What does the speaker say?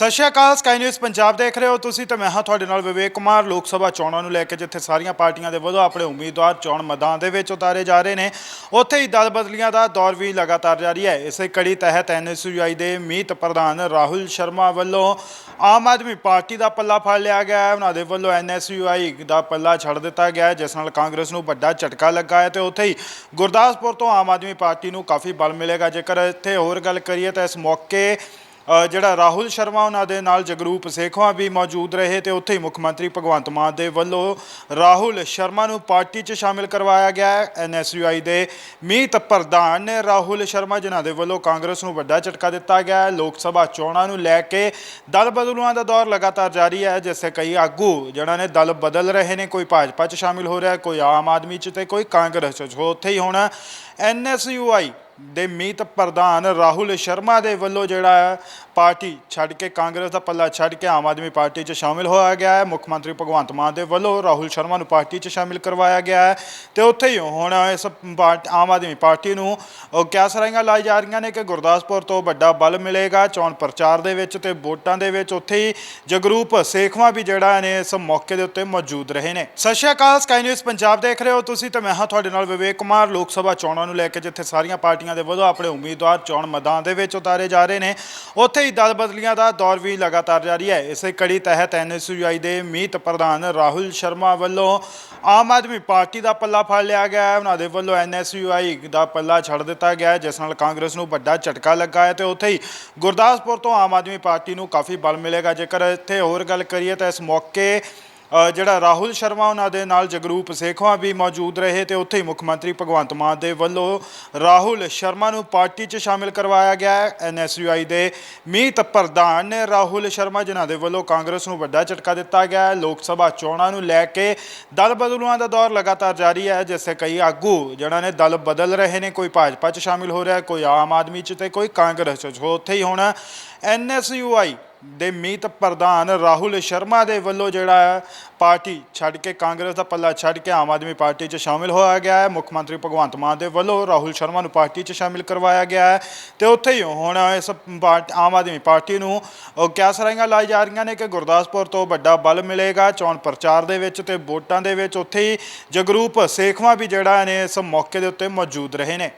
ਸਤਿ ਸ਼੍ਰੀ ਅਕਾਲ ਸਕਾਈ ਨਿਊਜ਼ ਪੰਜਾਬ ਦੇਖ ਰਹੇ ਹੋ ਤੁਸੀਂ ਤੇ ਮੈਂ ਹਾਂ ਤੁਹਾਡੇ ਨਾਲ ਵਿਵੇਕ ਕੁਮਾਰ। ਲੋਕ ਸਭਾ ਚੋਣਾਂ ਨੂੰ ਲੈ ਕੇ ਜਿੱਥੇ ਸਾਰੀਆਂ ਪਾਰਟੀਆਂ ਦੇ ਵੱਲੋਂ ਆਪਣੇ ਉਮੀਦਵਾਰ ਚੋਣ ਮੈਦਾਨ ਦੇ ਵਿੱਚ ਉਤਾਰੇ ਜਾ ਰਹੇ ਨੇ, ਉੱਥੇ ਹੀ ਦਲ ਬਦਲੀਆਂ ਦਾ ਦੌਰ ਵੀ ਲਗਾਤਾਰ ਜਾਰੀ ਹੈ। ਇਸੇ ਕੜੀ ਤਹਿਤ ਐਨਐਸਯੂਆਈ ਦੇ ਮੀਤ ਪ੍ਰਧਾਨ ਰਾਹੁਲ ਸ਼ਰਮਾ ਵੱਲੋਂ ਆਮ ਆਦਮੀ ਪਾਰਟੀ ਦਾ ਪੱਲਾ ਫੜ ਲਿਆ ਗਿਆ ਹੈ। ਉਹਨਾਂ ਦੇ ਵੱਲੋਂ ਐਨਐਸਯੂਆਈ ਦਾ ਪੱਲਾ ਛੱਡ ਦਿੱਤਾ ਗਿਆ ਹੈ, ਜਿਸ ਨਾਲ ਕਾਂਗਰਸ ਨੂੰ ਵੱਡਾ ਝਟਕਾ ਲੱਗਾ ਹੈ ਤੇ ਉੱਥੇ ਹੀ ਗੁਰਦਾਸਪੁਰ ਤੋਂ ਆਮ ਆਦਮੀ ਪਾਰਟੀ ਨੂੰ ਕਾਫੀ ਬਲ ਮਿਲੇਗਾ। ਜੇਕਰ ਇੱਥੇ ਹੋਰ ਗੱਲ ਕਰੀਏ ਤਾਂ ਇਸ ਮੌਕੇ ਜਿਹੜਾ ਰਾਹੁਲ ਸ਼ਰਮਾ ਉਹਨਾਂ ਦੇ ਨਾਲ ਜਗਰੂਪ ਸੇਖਵਾ ਵੀ ਮੌਜੂਦ ਰਹੇ ਤੇ ਉੱਥੇ ਹੀ ਮੁੱਖ ਮੰਤਰੀ ਭਗਵੰਤ ਮਾਨ ਦੇ ਵੱਲੋਂ ਰਾਹੁਲ ਸ਼ਰਮਾ ਨੂੰ ਪਾਰਟੀ 'ਚ ਸ਼ਾਮਿਲ ਕਰਵਾਇਆ ਗਿਆ। ਹੈ ਐਨਐਸਯੂਆਈ ਦੇ ਮੀਤ ਪ੍ਰਧਾਨ ਨੇ ਰਾਹੁਲ ਸ਼ਰਮਾ, ਜਿਨ੍ਹਾਂ ਦੇ ਵੱਲੋਂ ਕਾਂਗਰਸ ਨੂੰ ਵੱਡਾ ਝਟਕਾ ਦਿੱਤਾ ਗਿਆ ਹੈ। ਲੋਕ ਸਭਾ ਚੋਣਾਂ ਨੂੰ ਲੈ ਕੇ ਦਲ ਬਦਲੂਆਂ ਦਾ ਦੌਰ ਲਗਾਤਾਰ ਜਾਰੀ ਹੈ ਜਿਵੇਂ ਕਈ ਆਗੂ ਜਿਹੜਾ ਨੇ ਦਲ ਬਦਲ ਰਹੇ ਨੇ, ਕੋਈ ਭਾਜਪਾ 'ਚ ਸ਼ਾਮਿਲ ਹੋ ਰਿਹਾ, ਕੋਈ ਆਮ ਆਦਮੀ 'ਚ ਤੇ ਕੋਈ ਕਾਂਗਰਸ 'ਚ। ਸੋ ਉੱਥੇ ਹੀ ਹੁਣ ਐਨਐਸਯੂਆਈ ਦੇ ਮੀਤ ਪ੍ਰਧਾਨ ਰਾਹੁਲ ਸ਼ਰਮਾ ਦੇ ਵੱਲੋਂ ਜਿਹੜਾ ਪਾਰਟੀ ਛੱਡ ਕੇ ਕਾਂਗਰਸ ਦਾ ਪੱਲਾ ਛੱਡ ਕੇ ਆਮ ਆਦਮੀ ਪਾਰਟੀ 'ਚ ਸ਼ਾਮਿਲ ਹੋਇਆ ਗਿਆ ਹੈ। ਮੁੱਖ ਮੰਤਰੀ ਭਗਵੰਤ ਮਾਨ ਦੇ ਵੱਲੋਂ ਰਾਹੁਲ ਸ਼ਰਮਾ ਨੂੰ ਪਾਰਟੀ 'ਚ ਸ਼ਾਮਿਲ ਕਰਵਾਇਆ ਗਿਆ ਹੈ ਤੇ ਉੱਥੇ ਹੀ ਹੁਣ ਇਸ ਪਾਰਟ- ਆਮ ਆਦਮੀ ਪਾਰਟੀ ਨੂੰ ਉਹ ਕਿਆ ਸਰਾਈਆਂ ਲਾਈ ਜਾ ਰਹੀਆਂ ਨੇ ਕਿ ਗੁਰਦਾਸਪੁਰ ਤੋਂ ਵੱਡਾ ਬਲ ਮਿਲੇਗਾ, ਚੋਣ ਪ੍ਰਚਾਰ ਦੇ ਵਿੱਚ ਤੇ ਵੋਟਾਂ ਦੇ ਵਿੱਚ ਉੱਥੇ ਹੀ ਜਗਰੂਪ ਸੇਖਵਾ ਵੀ ਜਿਹੜਾ ਨੇ ਇਸ ਮੌਕੇ ਦੇ ਉੱਤੇ ਮੌਜੂਦ ਰਹੇ ਨੇ। ਸਤਿ ਸ਼੍ਰੀ ਅਕਾਲ, ਸਕਾਈ ਨਿਊਜ਼ ਪੰਜਾਬ ਦੇਖ ਰਹੇ ਹੋ ਤੁਸੀਂ ਤੇ ਮੈਂ ਹਾਂ ਤੁਹਾਡੇ ਨਾਲ ਵਿਵੇਕ ਕੁਮਾਰ। ਲੋਕ ਸਭਾ ਚੋਣਾਂ ਨੂੰ ਲੈ ਕੇ ਜਿੱਥੇ ਸਾਰੀਆਂ ਪਾਰਟੀਆਂ ਦੇ ਵੱਲੋਂ ਆਪਣੇ ਉਮੀਦਵਾਰ ਚੋਣ ਮੈਦਾਨ ਦੇ ਵਿੱਚ ਉਤਾਰੇ ਜਾ ਰਹੇ ਨੇ। ਉੱਥੇ ਹੀ ਦਲ ਬਦਲੀਆਂ ਦਾ ਦੌਰ ਵੀ ਲਗਾਤਾਰ ਜਾਰੀ ਹੈ। ਇਸੇ ਕੜੀ ਤਹਿਤ ਐਨਐਸਯੂਆਈ ਦੇ ਮੀਤ ਪ੍ਰਧਾਨ ਰਾਹੁਲ ਸ਼ਰਮਾ ਵੱਲੋਂ ਆਮ ਆਦਮੀ ਪਾਰਟੀ ਦਾ ਪੱਲਾ ਫੜ ਲਿਆ ਗਿਆ ਹੈ। ਉਹਨਾਂ ਦੇ ਵੱਲੋਂ ਐਨਐਸਯੂਆਈ ਦਾ ਪੱਲਾ ਛੱਡ ਦਿੱਤਾ ਗਿਆ ਹੈ, ਜਿਸ ਨਾਲ ਕਾਂਗਰਸ ਨੂੰ ਵੱਡਾ ਝਟਕਾ ਲੱਗਾ ਹੈ ਤੇ ਉੱਥੇ ਹੀ ਗੁਰਦਾਸਪੁਰ ਤੋਂ ਆਮ ਆਦਮੀ ਪਾਰਟੀ ਨੂੰ ਕਾਫੀ ਬਲ ਮਿਲੇਗਾ। ਜੇਕਰ ਇੱਥੇ ਹੋਰ ਗੱਲ ਕਰੀਏ ਤਾਂ ਇਸ ਮੌਕੇ ਜਿਹੜਾ ਰਾਹੁਲ ਸ਼ਰਮਾ ਉਹਨਾਂ ਦੇ ਨਾਲ ਜਗਰੂਪ ਸੇਖਵਾ ਵੀ ਮੌਜੂਦ ਰਹੇ ਤੇ ਉੱਥੇ ਹੀ ਮੁੱਖ ਮੰਤਰੀ ਭਗਵੰਤ ਮਾਨ ਦੇ ਵੱਲੋਂ ਰਾਹੁਲ ਸ਼ਰਮਾ ਨੂੰ ਪਾਰਟੀ 'ਚ ਸ਼ਾਮਿਲ ਕਰਵਾਇਆ ਗਿਆ। ਹੈ ਐਨਐਸਯੂਆਈ ਦੇ ਮੀਤ ਪ੍ਰਧਾਨ ਨੇ ਰਾਹੁਲ ਸ਼ਰਮਾ, ਜਿਨ੍ਹਾਂ ਦੇ ਵੱਲੋਂ ਕਾਂਗਰਸ ਨੂੰ ਵੱਡਾ ਝਟਕਾ ਦਿੱਤਾ ਗਿਆ ਹੈ। ਲੋਕ ਸਭਾ ਚੋਣਾਂ ਨੂੰ ਲੈ ਕੇ ਦਲ ਬਦਲੂਆਂ ਦਾ ਦੌਰ ਲਗਾਤਾਰ ਜਾਰੀ ਹੈ ਜਿਵੇਂ ਕਈ ਆਗੂ ਜਿਹੜਾ ਨੇ ਦਲ ਬਦਲ ਰਹੇ ਨੇ, ਕੋਈ ਭਾਜਪਾ 'ਚ ਸ਼ਾਮਿਲ ਹੋ ਰਿਹਾ, ਕੋਈ ਆਮ ਆਦਮੀ 'ਚ ਤੇ ਕੋਈ ਕਾਂਗਰਸ 'ਚ। ਸੋ ਉੱਥੇ ਹੀ ਹੁਣ ਐਨਐਸਯੂਆਈ ਦੇ ਮੀਤ ਪ੍ਰਧਾਨ ਰਾਹੁਲ ਸ਼ਰਮਾ ਦੇ ਵੱਲੋਂ ਜਿਹੜਾ ਪਾਰਟੀ ਛੱਡ ਕੇ ਕਾਂਗਰਸ ਦਾ ਪੱਲਾ ਛੱਡ ਕੇ ਆਮ ਆਦਮੀ ਪਾਰਟੀ 'ਚ ਸ਼ਾਮਿਲ ਹੋਇਆ ਗਿਆ ਹੈ। ਮੁੱਖ ਮੰਤਰੀ ਭਗਵੰਤ ਮਾਨ ਦੇ ਵੱਲੋਂ ਰਾਹੁਲ ਸ਼ਰਮਾ ਨੂੰ ਪਾਰਟੀ 'ਚ ਸ਼ਾਮਿਲ ਕਰਵਾਇਆ ਗਿਆ ਹੈ ਤੇ ਉੱਥੇ ਹੀ ਹੁਣ ਇਸ ਪਾਰਟ- ਆਮ ਆਦਮੀ ਪਾਰਟੀ ਨੂੰ ਕਿਆ ਸਰਾਈਆਂ ਲਾਈ ਜਾ ਰਹੀਆਂ ਨੇ ਕਿ ਗੁਰਦਾਸਪੁਰ ਤੋਂ ਵੱਡਾ ਬਲ ਮਿਲੇਗਾ। ਚੋਣ ਪ੍ਰਚਾਰ ਦੇ ਵਿੱਚ ਤੇ ਵੋਟਾਂ ਦੇ ਵਿੱਚ ਉੱਥੇ ਹੀ ਜਗਰੂਪ ਸੇਖਵਾ ਵੀ ਜਿਹੜਾ ਨੇ ਇਸ ਮੌਕੇ ਦੇ ਉੱਤੇ ਮੌਜੂਦ ਰਹੇ ਨੇ।